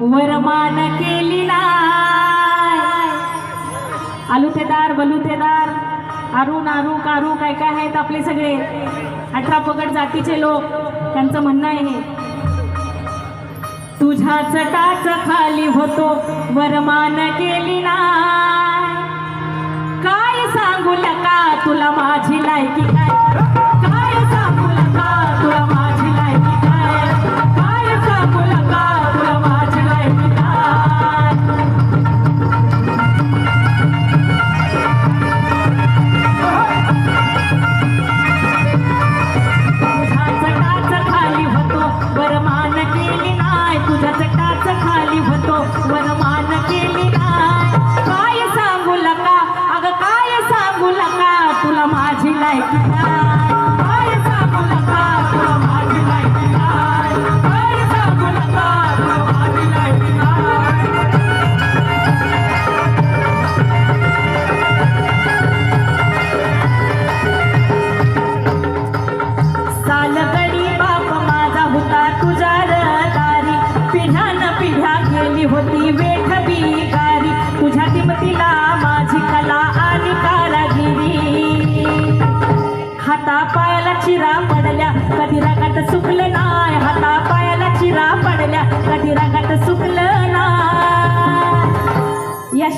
वरमान केली नाय. आलुतेदार बलुतेदार आरू नारू कारू काय काय आहेत आपले सगळे? अठरा पगड जातीचे लोक त्यांचं म्हणणं आहे तुझ्या चटाच खाली होतो वरमान केली नाय. काय सांगू का तुला माझी लायकी? पिढ्या होती वेठ बिकारी तुझ्या किमतीला माझी कला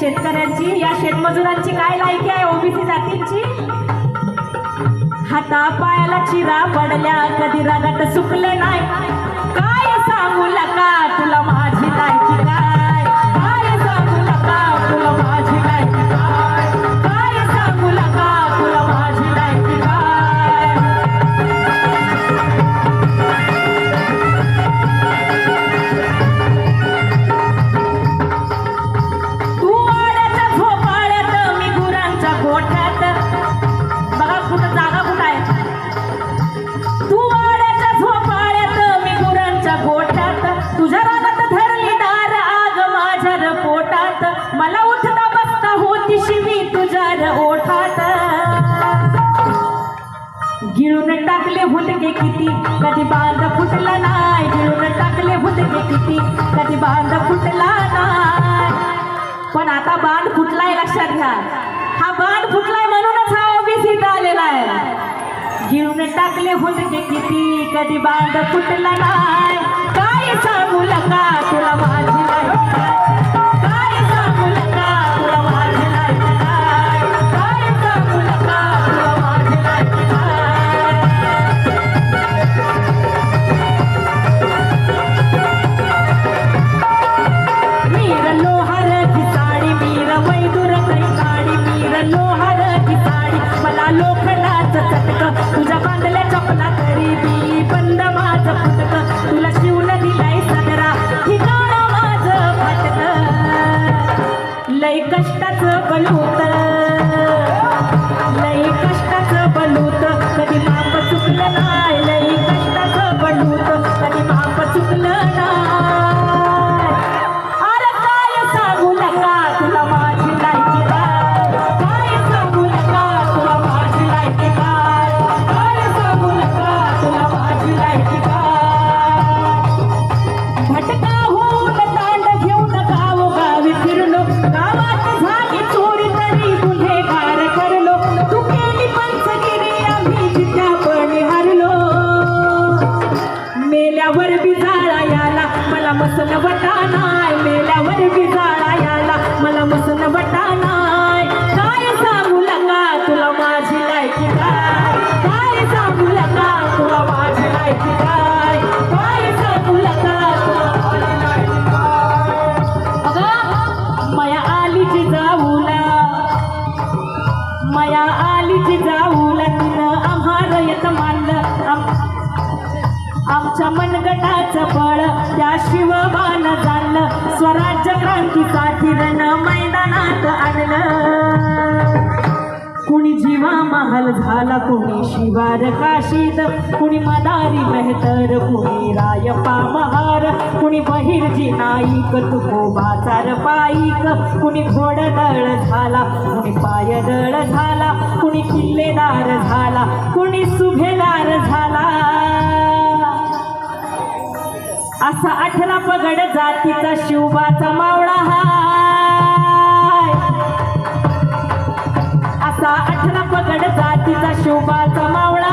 शेतकऱ्यांची या शेतमजुरांची काय लायकी आहे? ओबीसी जातींची? हाता पायाला चिरा पडल्या कधी रागात सुकले नाही. गिळून टाकले हुलके किती? कधी बांध फुटला नाही. गिळून टाकले हुलके किती? कधी बांध फुटला नाही. पण आता बांध फुटलाय लक्षात घ्या. हा बांध फुटलाय म्हणूनच हा ओबीसी आलेला आहे. गिळून टाकले हुलके किती? कधी बांध फुटला नाही. काय सांगू लई कष्टाचं बलूत. लई कष्टाचं बलूत. कधी पाप चुकलं ना வசனவட்டானா आमच्या मनगटाचं फळ त्या शिवबान जाणलं स्वराज्य क्रांतीसाठी रण मैदानात आणलं. कुणी जीवा महाल झाला कुणी शिवार काशीद. कुणी मदारी मेहतर कुणी रायपा महार. कुणी बहिर्जी नाईक तुको बाजार पाईक कुणी घोडदळ झाला कुणी पायदळ झाला. कुणी किल्लेदार झाला कुणी सुभेदार झाला. असा अठरा पगड जातीचा शिवबाचा मावळा हाय. असा अठरा पगड जातीचा शिवबाचा मावळा